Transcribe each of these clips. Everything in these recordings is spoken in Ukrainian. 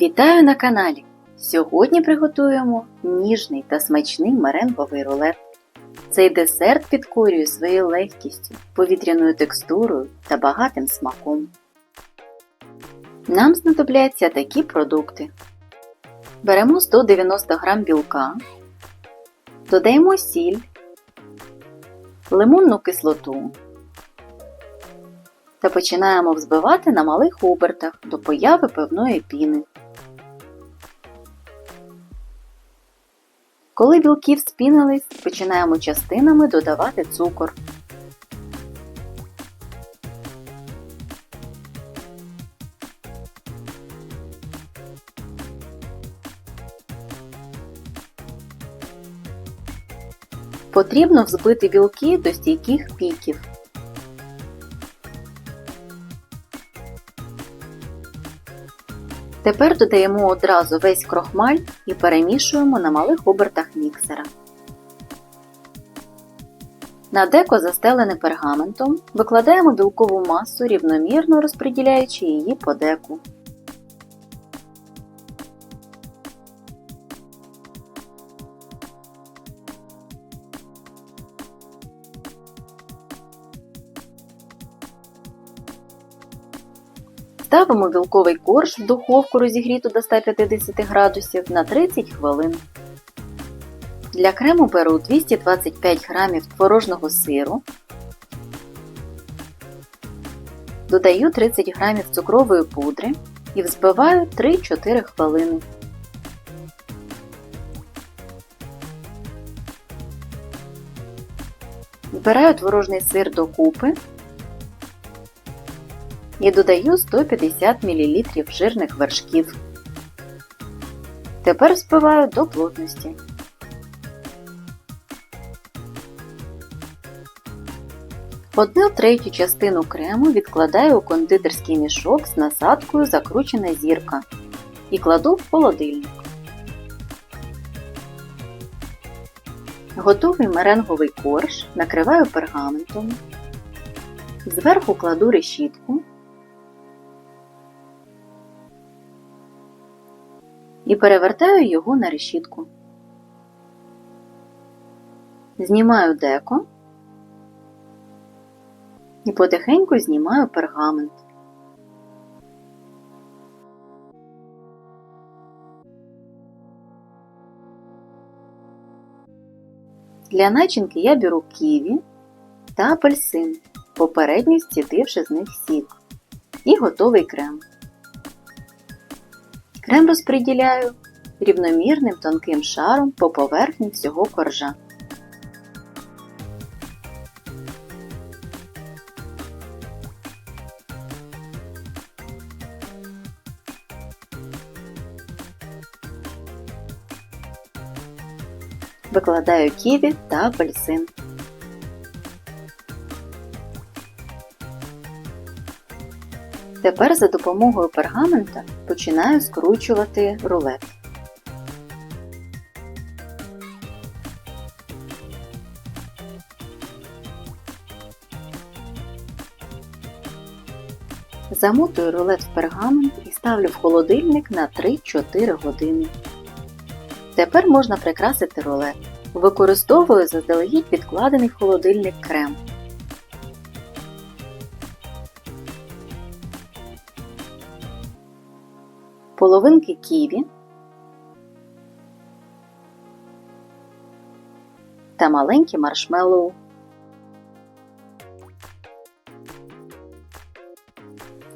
Вітаю на каналі! Сьогодні приготуємо ніжний та смачний меренговий рулет. Цей десерт підкорює своєю легкістю, повітряною текстурою та багатим смаком. Нам знадобляться такі продукти. Беремо 190 г білка, додаємо сіль, лимонну кислоту та починаємо взбивати на малих обертах до появи певної піни. Коли білки вспінились, починаємо частинами додавати цукор. Потрібно взбити білки до стійких піків. Тепер додаємо одразу весь крохмаль і перемішуємо на малих обертах міксера. На деко, застелене пергаментом, викладаємо білкову масу, рівномірно розподіляючи її по деку. Ставимо білковий корж в духовку розігріту до 150 градусів на 30 хвилин. Для крему беру 225 г творожного сиру, додаю 30 г цукрової пудри і взбиваю 3-4 хвилини. Збираю творожний сир докупи і додаю 150 мл жирних вершків. Тепер збиваю до плотності. Одну третю частину крему відкладаю у кондитерський мішок з насадкою закручена зірка і кладу в холодильник. Готовий меренговий корж накриваю пергаментом. Зверху кладу решітку і перевертаю його на решітку. Знімаю деко і потихеньку знімаю пергамент. Для начинки я беру ківі та апельсин, попередньо зцідивши з них сік, і готовий крем. Крем розподіляю рівномірним тонким шаром по поверхні всього коржа. Викладаю ківі та апельсин. Тепер за допомогою пергамента починаю скручувати рулет. Замотую рулет в пергамент і ставлю в холодильник на 3-4 години. Тепер можна прикрасити рулет. Використовую заздалегідь підкладений в холодильник крем. Половинки ківі та маленькі маршмеллоу.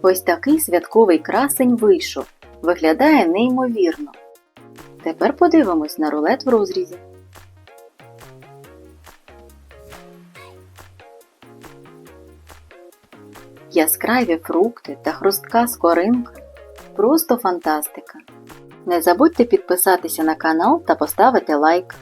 Ось такий святковий красень вийшов. Виглядає неймовірно. Тепер подивимось на рулет в розрізі. Яскраві фрукти та хрустка скоринка Просто фантастика! Не забудьте підписатися на канал та поставити лайк.